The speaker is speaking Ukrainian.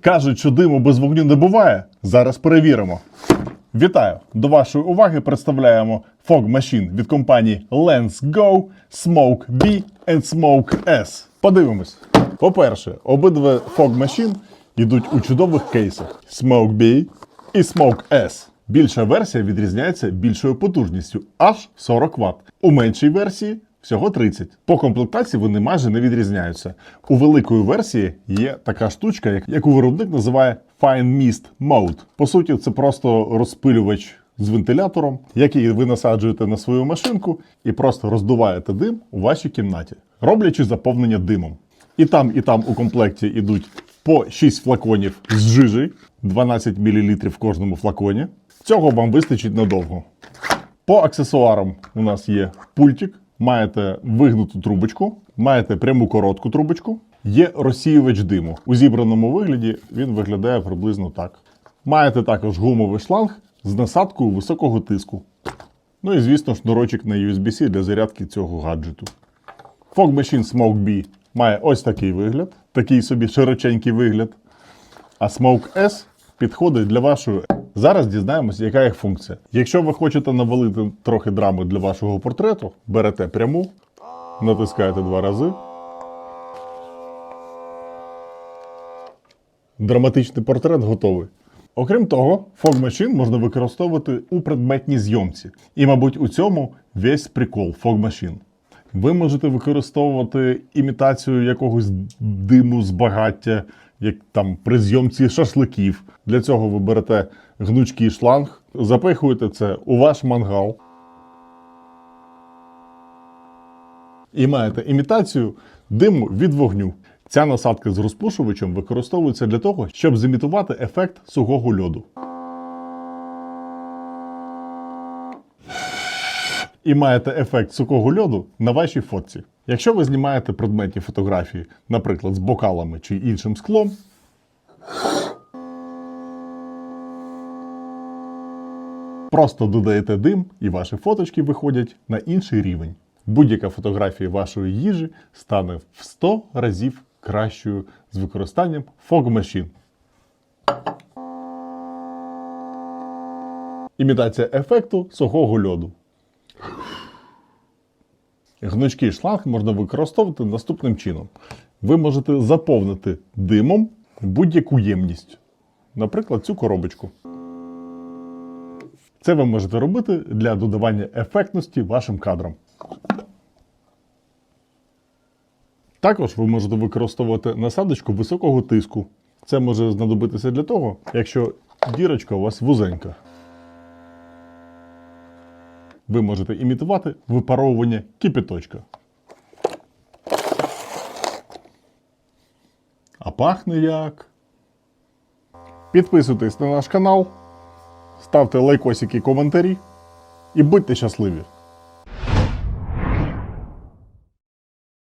Кажуть, що диму без вогню не буває. Зараз перевіримо. Вітаю! До вашої уваги представляємо Fog Machine від компанії Lens Go, Smoke B and Smoke S. Подивимось. По-перше, обидва Fog Machine йдуть у чудових кейсах Smoke B і Smoke S. Більша версія відрізняється більшою потужністю аж 40 Вт. У меншій версії всього 30. По комплектації вони майже не відрізняються. У великої версії є така штучка, яку виробник називає Fine Mist Mode. По суті, це просто розпилювач з вентилятором, який ви насаджуєте на свою машинку і просто роздуваєте дим у вашій кімнаті, роблячи заповнення димом. І там, і там у комплекті йдуть по 6 флаконів з жижі, 12 мл в кожному флаконі. Цього вам вистачить надовго. По аксесуарам у нас є пультик, маєте вигнуту трубочку, маєте пряму коротку трубочку, є розсіювач диму. У зібраному вигляді він виглядає приблизно так. Маєте також гумовий шланг з насадкою високого тиску. Ну і, звісно, шнурочок на USB-C для зарядки цього гаджету. Fog Machine Smoke B має ось такий вигляд, такий собі широченький вигляд. А Smoke S підходить для вашої. Зараз дізнаємося, яка їх функція. Якщо ви хочете навалити трохи драми для вашого портрету, берете пряму, натискаєте два рази. Драматичний портрет готовий. Окрім того, Fog Machine можна використовувати у предметній зйомці. І, мабуть, у цьому весь прикол Fog Machine. Ви можете використовувати імітацію якогось диму з багаття, як там при зйомці шашликів. Для цього ви берете гнучкий шланг, запихуєте це у ваш мангал. І маєте імітацію диму від вогню. Ця насадка з розпушувачем використовується для того, щоб зімітувати ефект сухого льоду. І маєте ефект сухого льоду на вашій фотці. Якщо ви знімаєте предметні фотографії, наприклад, з бокалами чи іншим склом, просто додаєте дим, і ваші фоточки виходять на інший рівень. Будь-яка фотографія вашої їжі стане в 100 разів кращою з використанням Fog Machine. Імітація ефекту сухого льоду. Гнучкий шланг можна використовувати наступним чином. Ви можете заповнити димом будь-яку ємність, наприклад, цю коробочку. Це ви можете робити для додавання ефектності вашим кадрам. Також ви можете використовувати насадочку високого тиску. Це може знадобитися для того, якщо дірочка у вас вузенька. Ви можете імітувати випаровування кипіточка. А пахне як. Підписуйтесь на наш канал, ставте лайкосики, коментарі і будьте щасливі!